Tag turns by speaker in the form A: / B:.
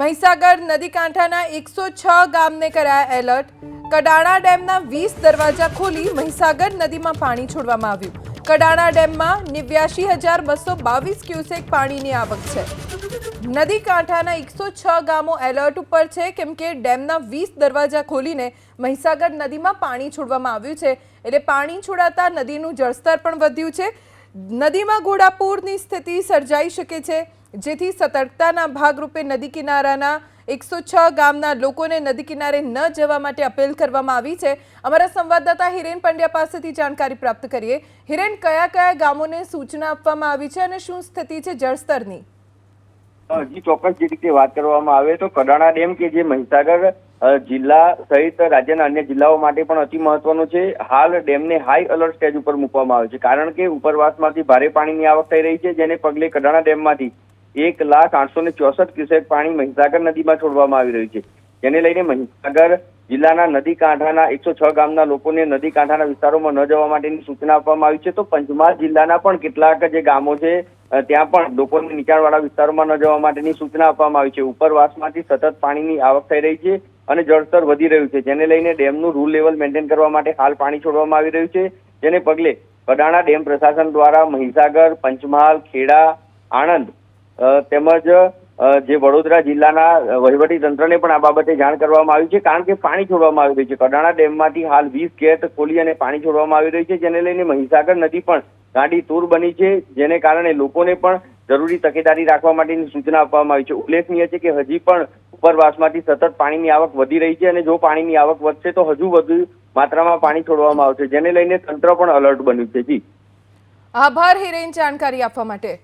A: મહીસાગર નદી કાંઠાના એકસો છ ગામને કરાયા એલર્ટ. કડાણા ડેમના વીસ દરવાજા ખોલી મહીસાગર નદીમાં પાણી છોડવામાં આવ્યું. કડાણા ડેમમાં નેવ્યાશી હજાર બસો બાવીસ ક્યુસેક પાણીની આવક છે. નદી કાંઠાના એકસો છ ગામો એલર્ટ ઉપર છે, કેમ કે ડેમના વીસ દરવાજા ખોલીને મહીસાગર નદીમાં પાણી છોડવામાં આવ્યું છે. એટલે પાણી છોડાતા નદીનું જળસ્તર પણ વધ્યું છે. નદીમાં ઘોડાપૂરની સ્થિતિ સર્જાઈ શકે છે. જેથી સતર્કતાના ભાગરૂપે નદી કિનારાના એકસો છ ગામના લોકોને નદી કિનારે ન જવા માટે અપીલ કરવામાં આવી છે. અમારા સંવાદદાતા હિરેન પંડ્યા પાસેથી જાણકારી પ્રાપ્ત કરીએ. હિરેન, કયા કયા ગામોને સૂચના આપવામાં આવી છે અને શું સ્થિતિ છે જળસ્તરની?
B: હજી ચોક્કસ જે રીતે વાત કરવામાં આવે તો કડાણા ડેમ કે જે મહીસાગર જિલ્લા સહિત રાજ્યના અન્ય જિલ્લાઓ માટે પણ અતિ મહત્વનો છે. હાલ ડેમને હાઈ અલર્ટ સ્ટેજ ઉપર મૂકવામાં આવે છે. કારણ કે ઉપરવાસમાંથી ભારે પાણીની આવક થઈ રહી છે, જેને પગલે કડાણા ડેમમાંથી એક લાખ આઠસો ને ચોસઠ ક્યુસેક પાણી મહીસાગર નદીમાં છોડવામાં આવી રહ્યું છે. જેને લઈને મહીસાગર જિલ્લાના નદી કાંઠાના એકસો છ ગામના લોકોને નદી કાંઠાના વિસ્તારોમાં ન જવા માટેની સૂચના આપવામાં આવી છે. તો પંચમહાલ જિલ્લાના પણ કેટલાક જે ગામો છે ત્યાં પણ લોકોને નીચાણવાળા વિસ્તારોમાં ન જવા માટેની સૂચના આપવામાં આવી છે. ઉપરવાસમાંથી સતત પાણીની આવક થઈ રહી છે અને જળસ્તર વધી રહ્યું છે. જેને લઈને ડેમનું રૂલ લેવલ મેન્ટેન કરવા માટે હાલ પાણી છોડવામાં આવી રહ્યું છે. જેને પગલે કડાણા ડેમ પ્રશાસન દ્વારા મહીસાગર, પંચમહાલ, ખેડા, આણંદ તેમજ જે વડોદરા જિલ્લાના વહીવટી તંત્રને પણ આ બાબતે જાણ કરવામાં આવી છે, કારણ કે પાણી છોડવામાં આવી રહ્યું છે. કડાણા ડેમમાંથી હાલ વીસ ગેટ ખોલી અને પાણી છોડવામાં આવી રહ્યું છે, જેને લઈને મહીસાગર નદી પણ ગાંડી તૂર બની છે, જેને કારણે લોકોને પણ જરૂરી તકેદારી રાખવા માટેની સૂચના આપવામાં આવી છે. ઉલ્લેખનીય છે કે હજી પણ ઉપરવાસમાંથી સતત પાણીની આવક વધી રહી છે અને જો પાણીની આવક વધશે, તો હજુ વધુ માત્રામાં પાણી છોડવામાં આવશે, જેને લઈને તંત્ર પણ અલર્ટ બન્યું છે. જી.
A: આભાર હિરેન, જાણકારી આપવા માટે.